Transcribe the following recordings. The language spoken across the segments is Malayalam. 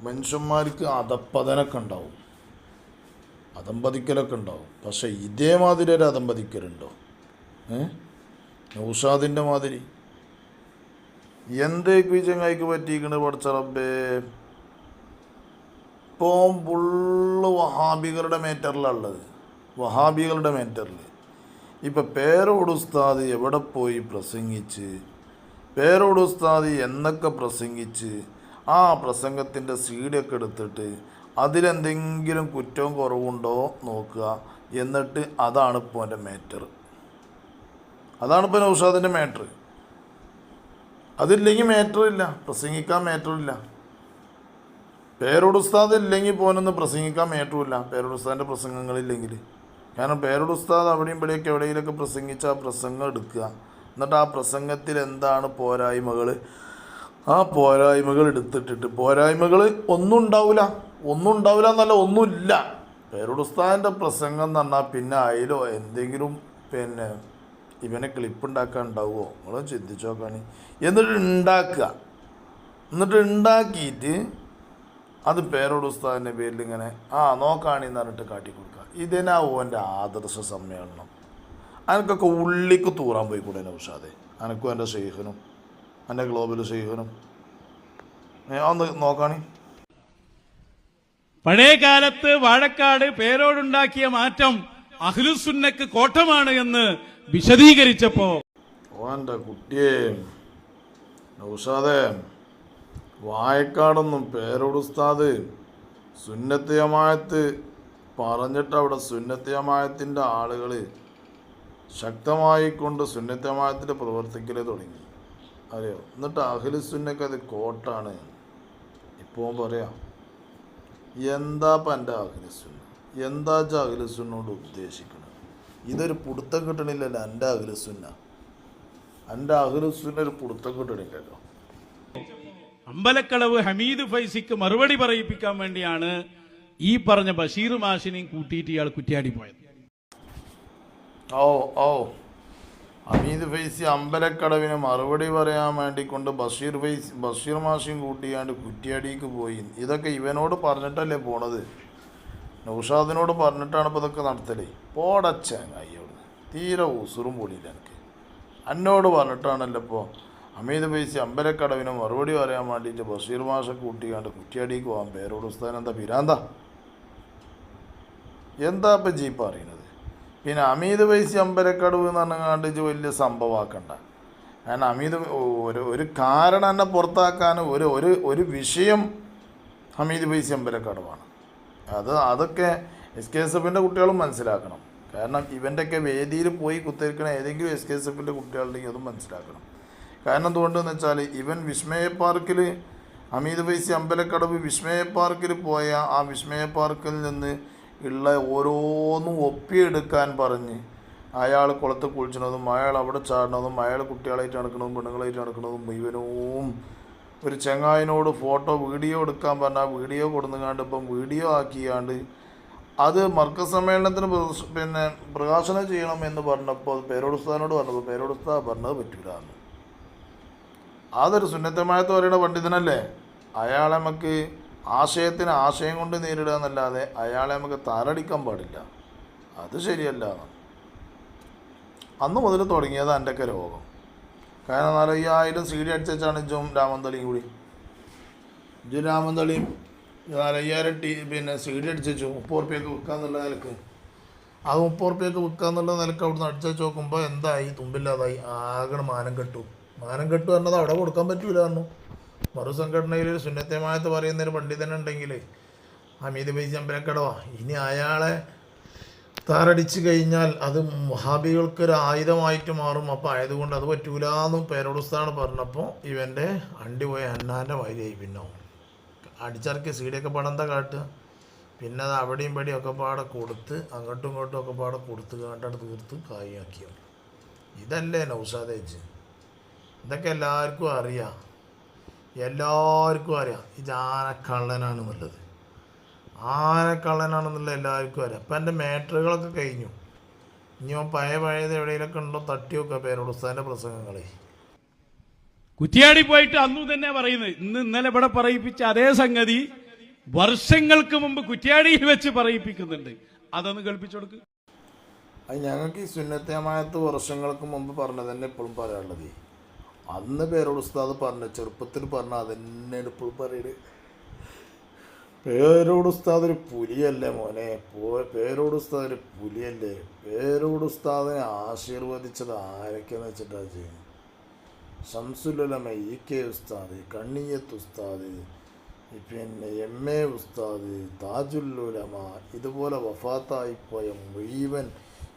മനുഷ്യന്മാർക്ക് അതപ്പതനൊക്കെ ഉണ്ടാവും. അതമ്പതിക്കലൊക്കെ ഉണ്ടാവും. പക്ഷെ ഇതേമാതിരി ഒരു അതമ്പതിക്കലുണ്ടോ നൗഷാദിന്റെ മാതിരി. എന്തേക്ക് ഈ ചങ്ങായിക്ക് പറ്റിയിരിക്കണ പഠിച്ച റബ്ബേ? ഇപ്പോൾ ഫുള്ള് വഹാബികളുടെ മേറ്ററിലാണ് ഉള്ളത് വഹാബികളുടെ മേറ്ററിൽ ഇപ്പം പേരോട് ഉസ്താദ് എവിടെ പോയി പ്രസംഗിച്ച്? പേരോട് ഉസ്താദ് എന്നൊക്കെ പ്രസംഗിച്ച് ആ പ്രസംഗത്തിന്റെ സീഡിയൊക്കെ എടുത്തിട്ട് അതിലെന്തെങ്കിലും കുറ്റവും കുറവുണ്ടോ നോക്കുക. എന്നിട്ട് അതാണ് ഇപ്പോൾ എന്റെ മാറ്റർ അതാണ് ഇപ്പോൾ നൗഷാദിന്റെ മാറ്റർ അതില്ലെങ്കിൽ മാറ്റർ ഇല്ല. പ്രസംഗിക്കാൻ മാറ്റർ ഇല്ല. പേരോട് ഉസ്താദ് ഇല്ലെങ്കിൽ പോനൊന്ന് പ്രസംഗിക്കാൻ മേറ്ററുമില്ല പേരോട് ഉസ്താദിന്റെ പ്രസംഗങ്ങളില്ലെങ്കിൽ. കാരണം പേരോട് ഉസ്താദ് അവിടെയും ഇവിടെയൊക്കെ എവിടെയെങ്കിലുമൊക്കെ പ്രസംഗിച്ച് ആ പ്രസംഗം എടുക്കുക. എന്നിട്ട് ആ പ്രസംഗത്തിൽ എന്താണ് പോരായ്മകൾ ആ പോരായ്മകൾ എടുത്തിട്ടിട്ട് പോരായ്മകൾ ഒന്നും ഉണ്ടാവില്ല ഒന്നും ഉണ്ടാവില്ല എന്നല്ല ഒന്നുമില്ല. പേരോട് ഉസ്താദിന്റെ പ്രസംഗം എന്ന് പറഞ്ഞാൽ പിന്നെ അതിലോ എന്തെങ്കിലും പിന്നെ ഇവനെ ക്ലിപ്പ് ഉണ്ടാക്കാൻ ഉണ്ടാവുമോ നിങ്ങളും ചിന്തിച്ചു നോക്കാണ്. എന്നിട്ട് ഉണ്ടാക്കുക. എന്നിട്ട് ഉണ്ടാക്കിയിട്ട് അത് പേരോട് ഉസ്താദിന്റെ പേരിൽ ഇങ്ങനെ ആ നോക്കാണെന്ന് പറഞ്ഞിട്ട് കാട്ടിക്കൊടുക്കുക. ഇതിനാ ഓന്റെ ആദർശ സമ്മേളനം. അനക്കൊക്കെ ഉള്ളിക്ക് തൂറാൻ പോയി കൂടെ നൗഷാദെ? അനക്കും എന്റെ ഷെയ്ഖനും എന്റെ ഗ്ലോബൽ ഏ, ഒന്ന് നോക്കാണി. പഴയ കാലത്ത് വാഴക്കാട് പേരോടുണ്ടാക്കിയ മാറ്റം അഖിലുസുന്നക്ക് കോട്ടമാണ് എന്ന് വിശദീകരിച്ചപ്പോ ഓന്റെ കുട്ടിയെ വാഴക്കാടൊന്നും വായക്കാടൊന്നും പേരോട് ഉസ്താദ് സുന്നത്ത് പറഞ്ഞിട്ട് അവിടെ സുന്നത്തിയമായത്തിന്റെ ആളുകൾ ശക്തമായി കൊണ്ട് സുന്നത്ത് ജമായത്തിൽ പ്രവർത്തിക്കൽ തുടങ്ങി. അറിയോ? എന്നിട്ട് അഖിൽ സുന്നക്ക് അത് കോട്ടാണ്. ഇപ്പോൾ പറയാം എന്താ ഇപ്പം എന്റെ അഖിലുസുന്ന എന്താ വെച്ചാൽ അഖിലുസുന്നോട് ഉദ്ദേശിക്കുന്നത് ഇതൊരു പിടുത്തം കിട്ടണില്ലല്ലോ എന്റെ അഖിലുസുന്ന എന്റെ അഖിലുസുന്ന ഒരു പിടുത്തം കിട്ടണില്ലല്ലോ. അമ്പലക്കളവ് ഹമീദ് ഫൈസിക്ക് മറുപടി പറയിപ്പിക്കാൻ വേണ്ടിയാണ് ഈ പറഞ്ഞ ബഷീർ മാഷിനെയും കൂട്ടിയിട്ട് ഇയാൾ കുറ്റിയാടി പോയത്. ഓ ഓ അമീദ് ഫൈസി അമ്പലക്കടവിന് മറുപടി പറയാൻ വേണ്ടി കൊണ്ട് ബഷീർ ഫൈസ് ബഷീർ മാഷിയും കൂട്ടിയാണ്ട് കുറ്റിയാടിക്ക് പോയി. ഇതൊക്കെ ഇവനോട് പറഞ്ഞിട്ടല്ലേ പോണത്? നൗഷാദിനോട് പറഞ്ഞിട്ടാണ് ഇപ്പോൾ ഇതൊക്കെ നടത്തലേ. അവിടെ തീരെ ഉസുറും പൊടിയില്ല എനിക്ക്. എന്നോട് പറഞ്ഞിട്ടാണല്ലോ ഇപ്പോൾ അമീദ് ഫൈസി അമ്പലക്കടവിന് മറുപടി പറയാൻ വേണ്ടിയിട്ട് ബഷീർ മാഷെ കൂട്ടിയാണ്ട് കുറ്റിയാടിക്ക് പോകാൻ പേരോട് ഉസ്താൻ എന്താ പിരാന്താ? എന്താ ഇപ്പം ജീപ്പ് അറിയണത് പിന്നെ അമീദ് വൈസി അമ്പലക്കടവ് എന്ന് പറഞ്ഞാണ്ട് ഇത് വലിയ സംഭവമാക്കണ്ട കാരണം അമീദ് ഒരു ഒരു കാരണം എന്നെ പുറത്താക്കാൻ ഒരു ഒരു ഒരു വിഷയം ഹമീദ് വൈസി അമ്പലക്കടവാണ് അത് അതൊക്കെ എസ് കെ എസ് എഫിന്റെ കുട്ടികളും മനസ്സിലാക്കണം. കാരണം ഇവന്റെയൊക്കെ വേദിയിൽ പോയി കുത്തിരിക്കണ ഏതെങ്കിലും എസ് കെ എസ് എഫിന്റെ കുട്ടികളുണ്ടെങ്കിൽ അതും മനസ്സിലാക്കണം. കാരണം എന്തുകൊണ്ടെന്ന് വെച്ചാൽ ഇവൻ വിസ്മയ പാർക്കിൽ അമീത് വൈസി അമ്പലക്കടവ് വിസ്മയ പാർക്കിൽ പോയ ആ വിസ്മയ പാർക്കിൽ നിന്ന് ഉള്ള ഓരോന്നും ഒപ്പിയെടുക്കാൻ പറഞ്ഞ് അയാൾ കുളത്ത് കുളിച്ചണതും അയാൾ അവിടെ ചാടണതും അയാൾ കുട്ടികളായിട്ട് നടക്കണതും പെണ്ണുങ്ങളായിട്ട് നടക്കണതും മുഴുവനും ഒരു ചെങ്ങായിനോട് ഫോട്ടോ വീഡിയോ എടുക്കാൻ പറഞ്ഞാൽ വീഡിയോ കൊടുന്നുകാണ്ട് ഇപ്പം വീഡിയോ ആക്കിയാണ്ട് അത് മർക്ക സമ്മേളനത്തിന് പിന്നെ പ്രകാശനം ചെയ്യണം എന്ന് പറഞ്ഞപ്പോൾ പേരോടുസ്ഥാനോട് പറഞ്ഞപ്പോൾ പേരോടുസ്ഥാ പറഞ്ഞത് പറ്റൂല അതൊരു സുന്നത്തമായത്ത് പറയുന്ന പണ്ഡിതനല്ലേ? അയാളെ നമുക്ക് ആശയത്തിന് ആശയം കൊണ്ട് നേരിടുക എന്നല്ലാതെ അയാളെ നമുക്ക് താരടിക്കാൻ പാടില്ല. അത് ശരിയല്ല. അന്ന് മുതൽ തുടങ്ങിയത് എന്റെയൊക്കെ രോഗം. കാരണം നാലയ്യായിരം സി ഡി അടിച്ചാണ് ഇജും രാമന്തളിയും കൂടി. ഇജും രാമന്തളിയും നാലയ്യായിരം ടി പിന്നെ സി ഡി അടിച്ചു മുപ്പത് ഉറുപ്പ്യൊക്കെ വിൽക്കാന്നുള്ള നിലയ്ക്ക്. ആ മുപ്പത് ഉറുപ്പ്യൊക്കെ വിൽക്കാന്നുള്ള നിലയ്ക്ക് അവിടുന്ന് അടിച്ചു നോക്കുമ്പോൾ എന്തായി? തുമ്പില്ലാതായി. ആകെ മാനം കെട്ടു. മാനം കെട്ടു പറഞ്ഞത് അവിടെ കൊടുക്കാൻ പറ്റൂല പറഞ്ഞു. മറുസംഘടനയിൽ ഒരു സുന്നത്തമായത് പറയുന്ന ഒരു പണ്ഡിതനുണ്ടെങ്കിൽ അമീദ് ബൈ അമ്പലക്കടവാ ഇനി അയാളെ താറടിച്ച് കഴിഞ്ഞാൽ അത് മഹാബികൾക്കൊരു ആയുധമായിട്ട് മാറും. അപ്പോൾ ആയതുകൊണ്ട് അത് പറ്റൂല എന്നും പേരോടുസ്ഥാണ് പറഞ്ഞപ്പോൾ ഇവന്റെ അണ്ടി പോയ അന്നാന്റെ വൈദ്യായി പിന്നെ. അടിച്ചറക്കി സീഡിയൊക്കെ പണം കാട്ട് പിന്നെ അത് അവിടെയും പടിയും ഒക്കെ പാടെ കൊടുത്ത് അങ്ങോട്ടും ഇങ്ങോട്ടും ഒക്കെ പാടെ കൊടുത്ത് കണ്ടത് തീർത്ത് കായാക്കിയോ ഇതല്ലേ നൗഷാദേജ് ഇതൊക്കെ എല്ലാവർക്കും അറിയാം. എല്ലാവർക്കും അറിയാം. ഇത് ആനക്കള്ളനാണ് ആനക്കള്ളനാണെന്നുള്ളത് ആനക്കള്ളനാണെന്നുള്ള എല്ലാവർക്കും അറിയാം. അപ്പം എന്റെ മാറ്ററുകളൊക്കെ കഴിഞ്ഞു. ഇനി പഴയ പഴയത് എവിടെയെങ്കിലൊക്കെ ഉണ്ടോ തട്ടി വെക്കുക പേരോട് ഉസ്താന്റെ പ്രസംഗങ്ങളെ. കുറ്റിയാടി പോയിട്ട് അന്നു തന്നെ പറയുന്നത്. ഇന്ന് ഇന്നലെ ഇവിടെ പറയിപ്പിച്ച അതേ സംഗതി വർഷങ്ങൾക്ക് മുമ്പ് കുറ്റിയാടിയിൽ വെച്ച് പറയിപ്പിക്കുന്നുണ്ട്. അതൊന്ന് കേൾപ്പിച്ചു കൊടുക്ക്. അത് ഞങ്ങൾക്ക് ഈ സുന്നത്തമായത്ത് വർഷങ്ങൾക്ക് മുമ്പ് പറഞ്ഞത് തന്നെ ഇപ്പോഴും പറയാനുള്ളത്. അന്ന് പേരോട് ഉസ്താദ് പറഞ്ഞ ചെറുപ്പത്തിൽ പറഞ്ഞ അതന്നെയാണ് ഇപ്പോഴും പറയുന്നത് പേരോട് ഉസ്താദ് ഒരു പുലിയല്ലേ മോനെ? പേരോട് ഉസ്താദ് ഒരു പുലിയല്ലേ? പേരോട് ഉസ്താദിനെ ആശീർവദിച്ചത് ആരൊക്കെയെന്ന് വെച്ചിട്ടാ ചെയ്യുന്നത് ഷംസുലമ ഇ കെ ഉസ്താദ് കണ്ണിയത്ത് ഉസ്താദ് പിന്നെ എം എ ഉസ്താദ് താജുല്ലുലമ ഇതുപോലെ വഫാത്തായിപ്പോയ മുഴുവൻ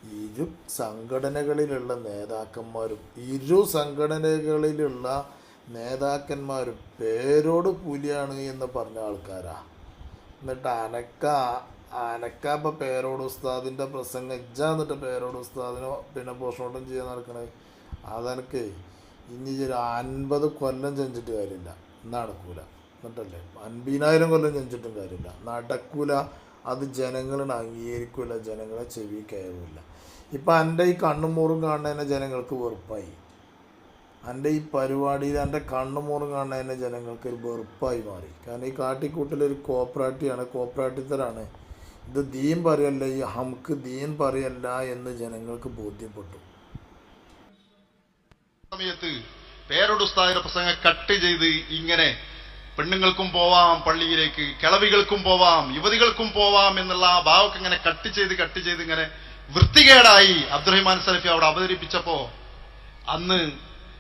ഇരു സംഘടനകളിലുള്ള നേതാക്കന്മാരും ഇരു സംഘടനകളിലുള്ള നേതാക്കന്മാരും പേരോട് പുലിയാണ് എന്ന് പറഞ്ഞ ആൾക്കാരാ. എന്നിട്ട് അനക്ക അനക്ക ഇപ്പം പേരോട് ഉസ്താദിന്റെ പ്രസംഗം ഇജ്ജ എന്നിട്ട് പേരോട് ഉസ്താദിനോ പിന്നെ പോസ്റ്റ്മോർട്ടം ചെയ്യാൻ നടക്കണത് അതെനിക്ക് ഇനി ഒരു അൻപത് കൊല്ലം ചെഞ്ചിട്ട് കാര്യമില്ല. നടക്കൂല. എന്നിട്ടല്ലേ? അൻപതിനായിരം കൊല്ലം ചെഞ്ചിട്ടും കാര്യമില്ല. നടക്കൂല. അത് ജനങ്ങളെ അംഗീകരിക്കില്ല ജനങ്ങളെ ചെവി കയറില്ല ഇപ്പം എന്റെ ഈ കണ്ണും മൂറും കാണുന്നതിനെ ജനങ്ങൾക്ക് വെറുപ്പായി. എന്റെ ഈ പരിപാടിയിൽ എന്റെ കണ്ണുമൂറും കാണുന്നതിനെ ജനങ്ങൾക്ക് ഒരു വെറുപ്പായി മാറി. കാരണം ഈ കാട്ടിക്കൂട്ടിലൊരു കോപ്പറേറ്റീവാണ് കോപ്പറേറ്റീവരാണ് ഇത് ദീൻ പറയല്ല ഈ ഹംക്ക് ദീൻ പറയല്ല എന്ന് ജനങ്ങൾക്ക് ബോധ്യപ്പെട്ടു. സമയത്ത് പേരോടുസ്താദിന്റെ പ്രസംഗം കട്ട് ചെയ്ത് ഇങ്ങനെ പെണ്ണുങ്ങൾക്കും പോവാം പള്ളിയിലേക്ക് കിളവികൾക്കും പോവാം യുവതികൾക്കും പോവാം എന്നുള്ള ആ ഭാവമൊക്കെ ഇങ്ങനെ കട്ട് ചെയ്ത് കട്ട് ചെയ്ത് ഇങ്ങനെ വൃത്തികേടായി അബ്ദുറഹിമാൻ സലഫി അവിടെ അവതരിപ്പിച്ചപ്പോ അന്ന്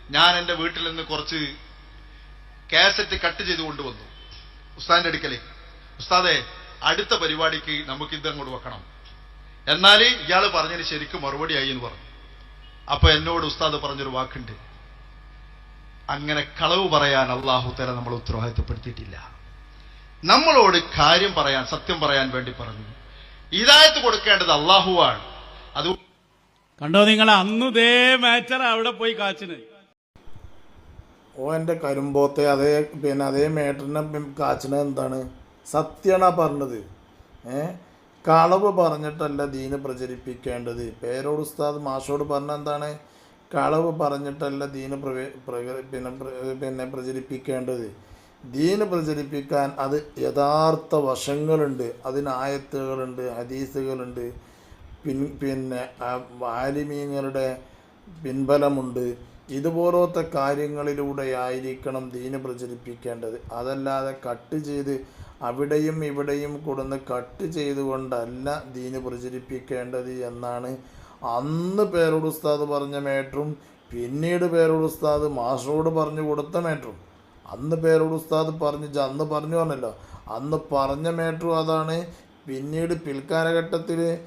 ഞാൻ എന്റെ വീട്ടിൽ നിന്ന് കുറച്ച് കാസറ്റ് കട്ട് ചെയ്ത് കൊണ്ടുവന്നു. ഉസ്താദിന്റെ അടുക്കലേ. ഉസ്താദെ അടുത്ത പരിപാടിക്ക് നമുക്ക് ഇത് അങ്ങോട്ട് വെക്കണം. എന്നാൽ ഇയാൾ പറഞ്ഞതിന് ശരിക്കും മറുപടിയായി എന്ന് പറഞ്ഞു. അപ്പൊ എന്നോട് ഉസ്താദ് പറഞ്ഞൊരു വാക്കുണ്ട്. അങ്ങനെ കളവ് പറയാൻ അള്ളാഹു തല നമ്മൾ ഉത്തരവാദിത്തപ്പെടുത്തിയിട്ടില്ല. നമ്മളോട് കാര്യം പറയാൻ സത്യം പറയാൻ വേണ്ടി പറഞ്ഞു. ഇതായത് കൊടുക്കേണ്ടത് അള്ളാഹുവാണ് അത് കണ്ടോ നിങ്ങൾ അന്ന് ദേ മാച്ചർ അവിടെ പോയി കാച്ചിന്. ഓ കരുമ്പോത്തെ കരിമ്പോത്തെ അതേ പിന്നെ അതേ മേട്ടറിനെ കാച്ചിന് എന്താണ്? സത്യണ പറഞ്ഞത്. ഏ? കളവ് പറഞ്ഞിട്ടല്ല ദീന് പ്രചരിപ്പിക്കേണ്ടത്. പേരോട് ഉസ്താദ് മാഷോട് പറഞ്ഞ എന്താണ്? കളവ് പറഞ്ഞിട്ടല്ല ദീന് പ്രവേ പിന്നെ പിന്നെ പ്രചരിപ്പിക്കേണ്ടത്. ദീന് പ്രചരിപ്പിക്കാൻ അത് യഥാർത്ഥ വശങ്ങളുണ്ട്. അതിന് ആയത്തുകളുണ്ട് ഹദീസുകളുണ്ട്. പിൻ പിന്നെ ആ ആലിമീങ്ങളുടെ പിൻബലമുണ്ട്. ഇതുപോലത്തെ കാര്യങ്ങളിലൂടെയായിരിക്കണം ദീന് പ്രചരിപ്പിക്കേണ്ടത്. അതല്ലാതെ കട്ട് ചെയ്ത് അവിടെയും ഇവിടെയും കൊടുന്ന് കട്ട് ചെയ്തുകൊണ്ടല്ല ദീന് പ്രചരിപ്പിക്കേണ്ടത് എന്നാണ് അന്ന് പേരോട് ഉസ്താദ് പറഞ്ഞ മേറ്ററും പിന്നീട് പേരോട് ഉസ്താദ് മാസ്റ്ററോട് പറഞ്ഞു കൊടുത്ത മേറ്ററും. അന്ന് പേരോട് ഉസ്താദ് പറഞ്ഞു അന്ന് പറഞ്ഞു പറഞ്ഞല്ലോ. അന്ന് പറഞ്ഞ മേറ്ററും അതാണ്. പിന്നീട് പിൽക്കാലഘട്ടത്തിൽ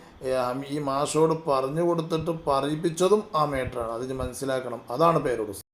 ഈ മാഷോട് പറഞ്ഞു കൊടുത്തിട്ട് പറയിപ്പിച്ചതും ആ മേറ്ററാണ്. അത് മനസ്സിലാക്കണം. അതാണ് പേരോട്